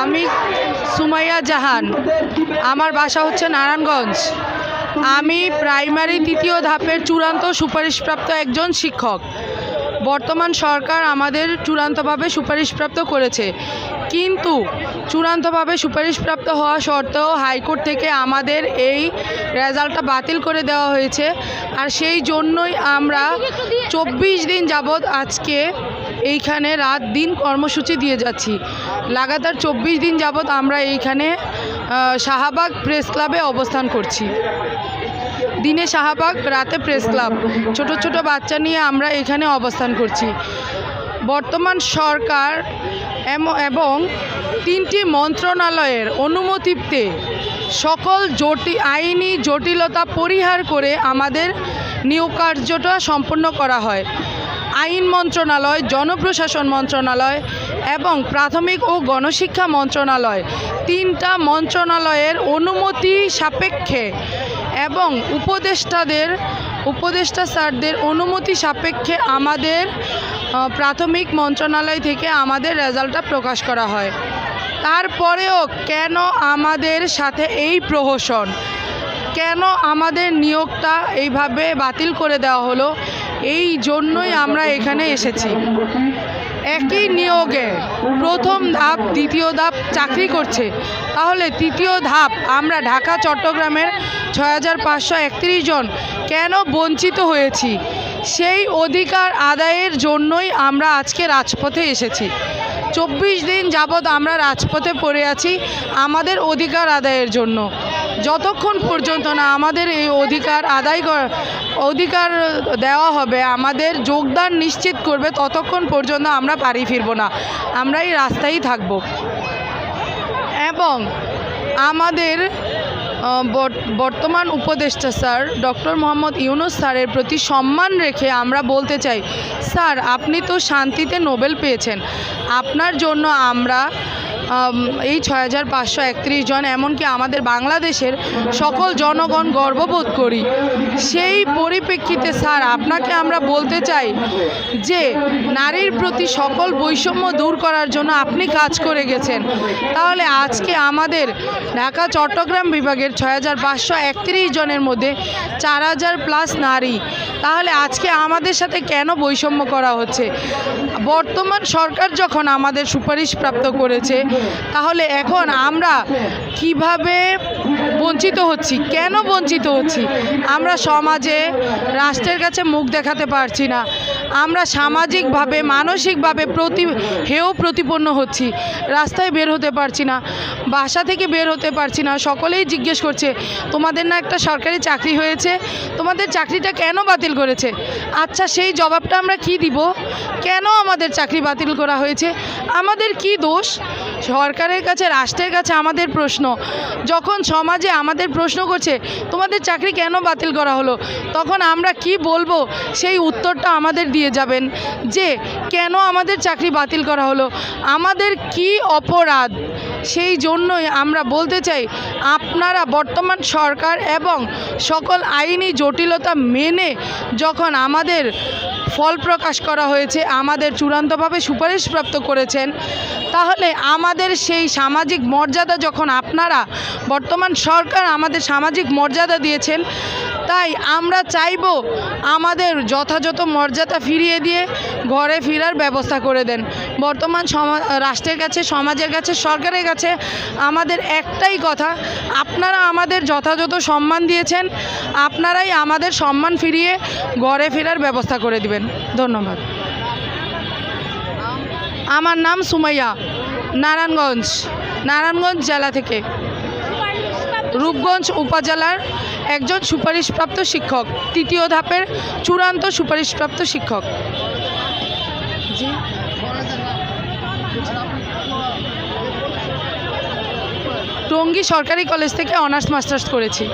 আমি সুমাইয়া জাহান। আমার বাসা হচ্ছে নারায়ণগঞ্জ। আমি প্রাইমারি তৃতীয় ধাপের চূড়ান্ত সুপারিশপ্রাপ্ত একজন শিক্ষক। বর্তমান সরকার আমাদের চূড়ান্তভাবে সুপারিশপ্রাপ্ত করেছে। কিন্তু চূড়ান্তভাবে সুপারিশপ্রাপ্ত হওয়া সত্ত্বেও হাইকোর্ট থেকে আমাদের এই রেজাল্টটা বাতিল করে দেওয়া হয়েছে। আর সেই জন্যই আমরা চব্বিশ দিন যাবৎ আজকে এইখানে রাত দিন কর্মসূচি দিয়ে যাচ্ছি। লাগাতার চব্বিশ দিন যাবৎ আমরা এইখানে শাহবাগ প্রেস ক্লাবে অবস্থান করছি। দিনে শাহবাগ, রাতে প্রেস ক্লাব। ছোট ছোট বাচ্চা নিয়ে আমরা এখানে অবস্থান করছি। বর্তমান সরকার এবং তিনটি মন্ত্রণালয়ের অনুমতিতে সকল জটি, আইনি জটিলতা পরিহার করে আমাদের নিয়োগ কার্যটা সম্পন্ন করা হয়। আইন মন্ত্রণালয়, জনপ্রশাসন মন্ত্রণালয় এবং প্রাথমিক ও গণশিক্ষা মন্ত্রণালয় তিনটা মন্ত্রণালয়ের অনুমতি সাপেক্ষে এবং উপদেষ্টাদের, উপদেষ্টা স্যারদের অনুমতি সাপেক্ষে আমাদের প্রাথমিক মন্ত্রণালয় থেকে আমাদের রেজাল্টটা প্রকাশ করা হয়। তারপরেও কেন আমাদের সাথে এই প্রহসন? কেন আমাদের নিয়োগটা এইভাবে বাতিল করে দেওয়া হলো? এই জন্যই আমরা এখানে এসেছি। একই নিয়োগে প্রথম ধাপ, দ্বিতীয় ধাপ চাকরি করছে। তাহলে তৃতীয় ধাপ, আমরা ঢাকা, চট্টগ্রামের ছয় হাজার পাঁচশো একত্রিশ জন কেন বঞ্চিত হয়েছি? সেই অধিকার আদায়ের জন্যই আমরা আজকে রাজপথে এসেছি। চব্বিশ দিন যাবৎ আমরা রাজপথে পড়ে আছি আমাদের অধিকার আদায়ের জন্য। যতক্ষণ পর্যন্ত না আমাদের এই অধিকার আদায় কর অধিকার দেওয়া হবে আমাদের যোগদান নিশ্চিত করবে ততক্ষণ পর্যন্ত আমরা বাড়ি ফিরব না। আমরা এই রাস্তায় থাকব। এবং আমাদের বর্তমান উপদেষ্টা স্যার ডক্টর মোহাম্মদ ইউনুস স্যারের প্রতি সম্মান রেখে আমরা বলতে চাই স্যার আপনি তো শান্তিতে নোবেল পেয়েছেন। আপনার জন্য আমরা আম, এই ছয় হাজার পাঁচশো একত্রিশ জন, এমনকি আমাদের বাংলাদেশের সকল জনগণ গর্ববোধ করি। সেই পরিপ্রেক্ষিতে, স্যার, আপনাকে আমরা বলতে চাই যে, নারীর প্রতি সকল বৈষম্য দূর করার জন্য আপনি কাজ করে গেছেন। তাহলে আজকে আমাদের ঢাকা, চট্টগ্রাম বিভাগের ছয় হাজার পাঁচশো একত্রিশ জনের মধ্যে চার হাজার প্লাস নারী তাহলে আজকে আমাদের সাথে কেন বৈষম্য করা হচ্ছে? বর্তমান সরকার যখন আমাদের সুপারিশ প্রাপ্ত করেছে, তাহলে এখন আমরা কীভাবে বঞ্চিত হচ্ছি। কেন বঞ্চিত হচ্ছি? আমরা সমাজে, রাষ্ট্রের কাছে মুখ দেখাতে পারছি না। আমরা সামাজিকভাবে, মানসিকভাবে প্রতি, হেয় প্রতিপন্ন হচ্ছি। রাস্তায় বের হতে পারছি না, বাসা থেকে বের হতে পারছি না। সকলেই জিজ্ঞেস করছে, তোমাদের না একটা সরকারি চাকরি হয়েছে? তোমাদের চাকরিটা কেন বাতিল করেছে? আচ্ছা সেই জবাবটা আমরা কি দিব? কেন আমাদের চাকরি বাতিল করা হয়েছে? আমাদের কি দোষ? সরকারের কাছে, রাষ্ট্রের কাছে আমাদের প্রশ্ন। যখন সমাজে আমাদের প্রশ্ন করছে, তোমাদের চাকরি কেন বাতিল করা হলো? তখন আমরা কি বলব? সেই উত্তরটা আমাদের দিয়ে যাবেন যে, কেন আমাদের চাকরি বাতিল করা হলো? আমাদের কি অপরাধ? সেই জন্যই আমরা বলতে চাই, আপনারা বর্তমান সরকার এবং সকল আইনি জটিলতা মেনে যখন আমাদের ফল প্রকাশ করা হয়েছে, আমাদের চূড়ান্তভাবে সুপারিশপ্রাপ্ত করেছেন, তাহলে আমাদের সেই সামাজিক মর্যাদা যখন আপনারা, বর্তমান সরকার আমাদের সামাজিক মর্যাদা দিয়েছেন তাই আমরা চাইব আমাদের যথাযথ মর্যাদা ফিরিয়ে দিয়ে ঘরে ফেরার ব্যবস্থা করে দেন। বর্তমান রাষ্ট্রের কাছে, সমাজের কাছে, সরকারের কাছে আমাদের একটাই কথা, আপনারা আমাদের যথাযথ সম্মান দিয়েছেন, আপনারাই আমাদের সম্মান ফিরিয়ে ঘরে ফেরার ব্যবস্থা করে দিবেন। ধন্যবাদ। আমার নাম সুমাইয়া, নারায়ণগঞ্জ নারায়ণগঞ্জ জেলা থেকে। রূপগঞ্জ উপজেলার একজন সুপারিশপ্রাপ্ত শিক্ষক তৃতীয় ধাপের চূড়ান্ত সুপারিশপ্রাপ্ত শিক্ষক। টঙ্গী সরকারি কলেজ থেকে অনার্স মাস্টার্স করেছি।